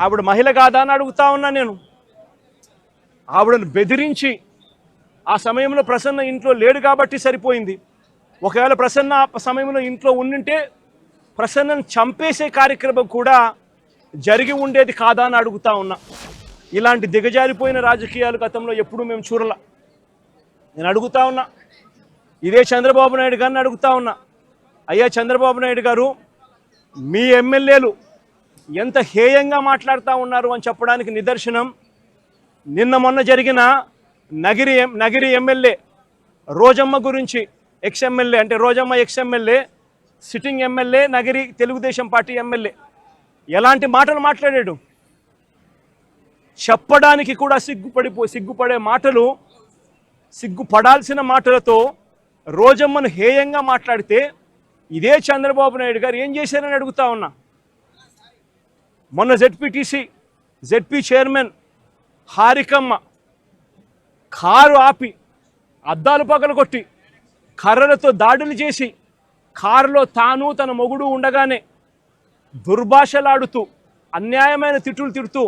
ఆవిడ మహిళ కాదా అని అడుగుతా ఉన్నా నేను. ఆవిడను బెదిరించి ఆ సమయంలో ప్రసన్న ఇంట్లో లేడు కాబట్టి సరిపోయింది. ఒకవేళ ప్రసన్న ఆ సమయంలో ఇంట్లో ఉండింటే ప్రసన్నను చంపేసే కార్యక్రమం కూడా జరిగి ఉండేది కాదా అని అడుగుతా ఉన్నా. ఇలాంటి దిగజారిపోయిన రాజకీయాలు గతంలో ఎప్పుడూ మేము చూడలా. నేను అడుగుతా ఉన్నా. ఇదే చంద్రబాబు నాయుడు గారిని అడుగుతా ఉన్నా. అయ్యా చంద్రబాబు నాయుడు గారు మీ ఎమ్మెల్యేలు ఎంత హేయంగా మాట్లాడుతూ ఉన్నారు అని చెప్పడానికి నిదర్శనం. నిన్న మొన్న జరిగిన నగిరి ఎం- నగిరి ఎమ్మెల్యే రోజమ్మ గురించి ఎక్స్ఎమ్మెల్యే అంటే Rojamma ex MLA sitting MLA Nagari Telugu Desam party MLA. ఎలాంటి మాటలు మాట్లాడాడు? చెప్పడానికి కూడా సిగ్గుపడిపో సిగ్గుపడే మాటలు సిగ్గుపడాల్సిన మాటలతో రోజమ్మను హేయంగా మాట్లాడితే ఇదే చంద్రబాబు నాయుడు గారు ఏం చేశారని అడుగుతా ఉన్నా. మొన్న ZPTC ZP chairman Harikamma car ఆపి అద్దాలు పగలగొట్టి కర్రలతో దాడులు చేసి కారులో తాను తన మొగుడు ఉండగానే దుర్భాషలాడుతూ అన్యాయమైన తిట్టులు తిడుతూ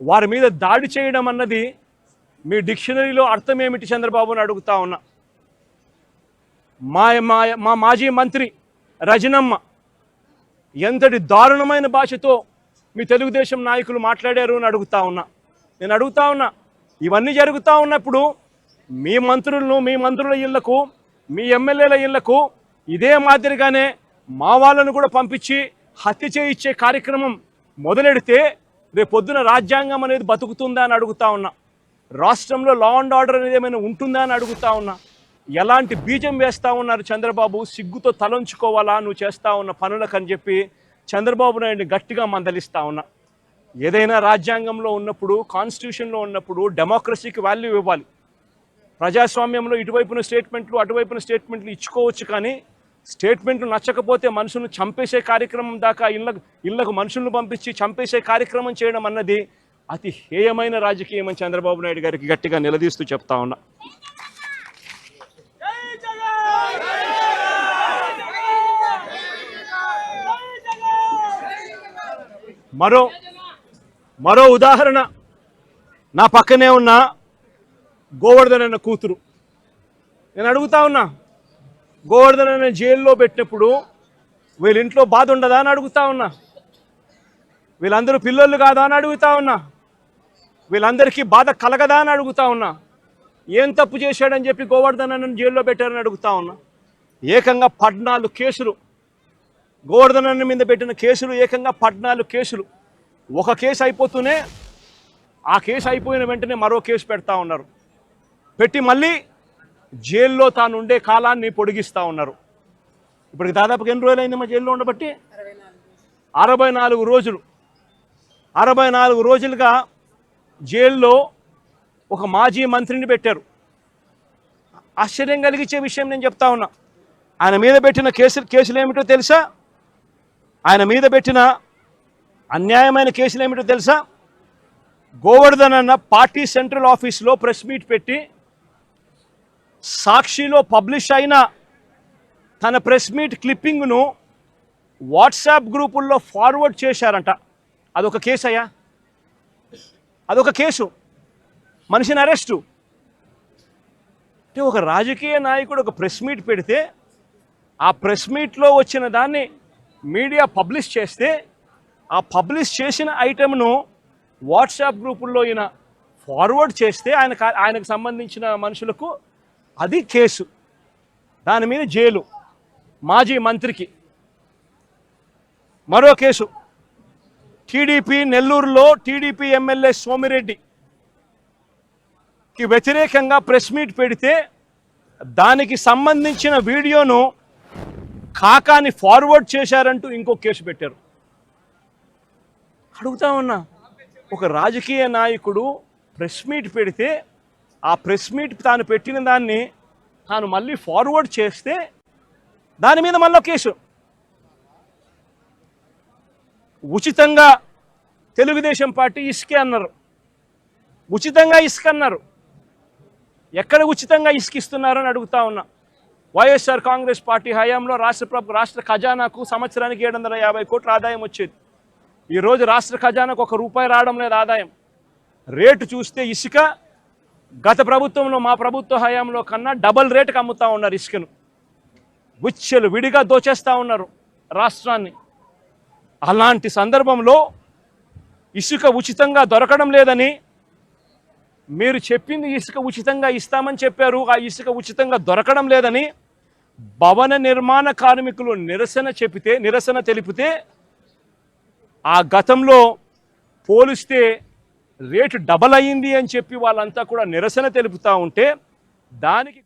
వారి మీద దాడి చేయడం అన్నది మీ డిక్షనరీలో అర్థం ఏమిటి చంద్రబాబును అడుగుతా ఉన్నా. మా మా మా మాజీ మంత్రి రజనమ్మ ఎంతటి దారుణమైన భాషతో మీ తెలుగుదేశం నాయకులు మాట్లాడారు అని అడుగుతా ఉన్నా. నేను అడుగుతా ఉన్నా. ఇవన్నీ జరుగుతూ ఉన్నప్పుడు మీ మంత్రులను మీ మంత్రుల ఇళ్ళకు మీ ఎమ్మెల్యేల ఇళ్ళకు ఇదే మాదిరిగానే మా వాళ్ళను కూడా పంపించి హత్య చేయించే కార్యక్రమం మొదలెడితే రేపు పొద్దున రాజ్యాంగం అనేది బతుకుతుందా అని అడుగుతా ఉన్నా. రాష్ట్రంలో లా అండ్ ఆర్డర్ అనేది ఏమైనా ఉంటుందా అని అడుగుతా ఉన్నా. ఎలాంటి బీజం వేస్తా ఉన్నారు చంద్రబాబు? సిగ్గుతో తలంచుకోవాలా? నువ్వు చేస్తా ఉన్న పనులకు అని చెప్పి చంద్రబాబు నాయుడిని గట్టిగా మందలిస్తా ఉన్నా. ఏదైనా రాజ్యాంగంలో ఉన్నప్పుడు కాన్స్టిట్యూషన్లో ఉన్నప్పుడు డెమోక్రసీకి వాల్యూ ఇవ్వాలి. ప్రజాస్వామ్యంలో ఇటువైపున స్టేట్మెంట్లు అటువైపున స్టేట్మెంట్లు ఇచ్చుకోవచ్చు కానీ స్టేట్మెంట్లు నచ్చకపోతే మనుషులను చంపేసే కార్యక్రమం దాకా ఇళ్ళకు ఇళ్ళకు మనుషులను పంపించి చంపేసే కార్యక్రమం చేయడం అన్నది అతి హేయమైన రాజకీయం అని చంద్రబాబు నాయుడు గారికి గట్టిగా నిలదీస్తూ చెప్తా ఉన్నా. మరో మరో ఉదాహరణ. నా పక్కనే ఉన్న గోవర్ధన్ అన్న కూతురు. నేను అడుగుతా ఉన్నా గోవర్ధన్ అన్న జైల్లో పెట్టినప్పుడు వీళ్ళ ఇంట్లో బాధ ఉండదా అని అడుగుతా ఉన్నా. వీళ్ళందరూ పిల్లలు కాదా అని అడుగుతా ఉన్నా. వీళ్ళందరికీ బాధ కలగదా అని అడుగుతా ఉన్నా. ఏం తప్పు చేశాడని చెప్పి గోవర్ధన్ అన్న జైల్లో పెట్టారని అడుగుతా ఉన్నా. ఏకంగా పద్నాలుగు కేసులు గోవర్ధన్ మీద పెట్టిన కేసులు ఏకంగా పద్నాలుగు కేసులు. ఒక కేసు అయిపోతూనే ఆ కేసు అయిపోయిన వెంటనే మరో కేసు పెడతా ఉన్నారు. పెట్టి మళ్ళీ జైల్లో తాను ఉండే కాలాన్ని పొడిగిస్తూ ఉన్నారు. ఇప్పటికి దాదాపుగా ఎన్ని రోజులు అయిందమ్మా జైల్లో ఉండబట్టి? అరవై నాలుగు రోజులు. అరవై నాలుగు రోజులుగా జైల్లో ఒక మాజీ మంత్రిని పెట్టారు. ఆశ్చర్యం కలిగించే విషయం నేను చెప్తా ఉన్నా. ఆయన మీద పెట్టిన కేసులు కేసులు ఏమిటో తెలుసా? ఆయన మీద పెట్టిన అన్యాయమైన కేసులు ఏమిటో తెలుసా? గోవర్ధన్ అన్న పార్టీ సెంట్రల్ ఆఫీస్లో ప్రెస్ మీట్ పెట్టి సాక్షిలో పబ్లిష్ అయిన తన ప్రెస్ మీట్ క్లిప్పింగ్ను వాట్సాప్ గ్రూపుల్లో ఫార్వర్డ్ చేశారంట. అదొక కేసు అయ్యా. అదొక కేసు. మనిషిని అరెస్టు. అంటే ఒక రాజకీయ నాయకుడు ఒక ప్రెస్ మీట్ పెడితే ఆ ప్రెస్ మీట్లో వచ్చిన దాన్ని మీడియా పబ్లిష్ చేస్తే ఆ పబ్లిష్ చేసిన ఐటెంను వాట్సాప్ గ్రూపుల్లో ఈయన ఫార్వర్డ్ చేస్తే ఆయన ఆయనకు సంబంధించిన మనుషులకు అది కేసు. దాని మీద జైలు. మాజీ మంత్రికి. మరో కేసు. టీడీపీ నెల్లూరులో టీడీపీ ఎమ్మెల్యే సోమిరెడ్డికి వ్యతిరేకంగా ప్రెస్ మీట్ పెడితే దానికి సంబంధించిన వీడియోను కాకాని ఫార్వర్డ్ చేశారంటూ ఇంకో కేసు పెట్టారు. అడుగుతా ఉన్నా ఒక రాజకీయ నాయకుడు ప్రెస్ మీట్ పెడితే ఆ ప్రెస్ మీట్ తాను పెట్టిన దాన్ని తాను మళ్ళీ ఫార్వర్డ్ చేస్తే దాని మీద మళ్ళీ కేసు. ఉచితంగా తెలుగుదేశం పార్టీ ఇసుకే అన్నారు. ఉచితంగా ఇసుక అన్నారు. ఎక్కడ ఉచితంగా ఇసుకిస్తున్నారని అడుగుతా ఉన్నా. వైఎస్ఆర్ కాంగ్రెస్ పార్టీ హయాంలో రాష్ట్ర ప్రభు రాష్ట్ర ఖజానాకు సంవత్సరానికి ఏడు వందల యాభై కోట్ల ఆదాయం వచ్చేది. ఈరోజు రాష్ట్ర ఖజానాకు ఒక రూపాయి రావడం లేదు ఆదాయం. రేటు చూస్తే ఇసుక గత ప్రభుత్వంలో మా ప్రభుత్వ హయాంలో కన్నా డబల్ రేటుకి అమ్ముతా ఉన్నారు ఇసుకను. గుచ్చెలు విడిగా దోచేస్తూ ఉన్నారు రాష్ట్రాన్ని. అలాంటి సందర్భంలో ఇసుక ఉచితంగా దొరకడం లేదని మీరు చెప్పింది ఇసుక ఉచితంగా ఇస్తామని చెప్పారు. ఆ ఇసుక ఉచితంగా దొరకడం లేదని భవన నిర్మాణ కార్మికులు నిరసన చెబితే నిరసన తెలిపితే ఆ గతంలో పోలిస్తే రేటు డబల్ అయ్యింది అని చెప్పి వాళ్ళంతా కూడా నిరసన తెలుపుతూ ఉంటే దానికి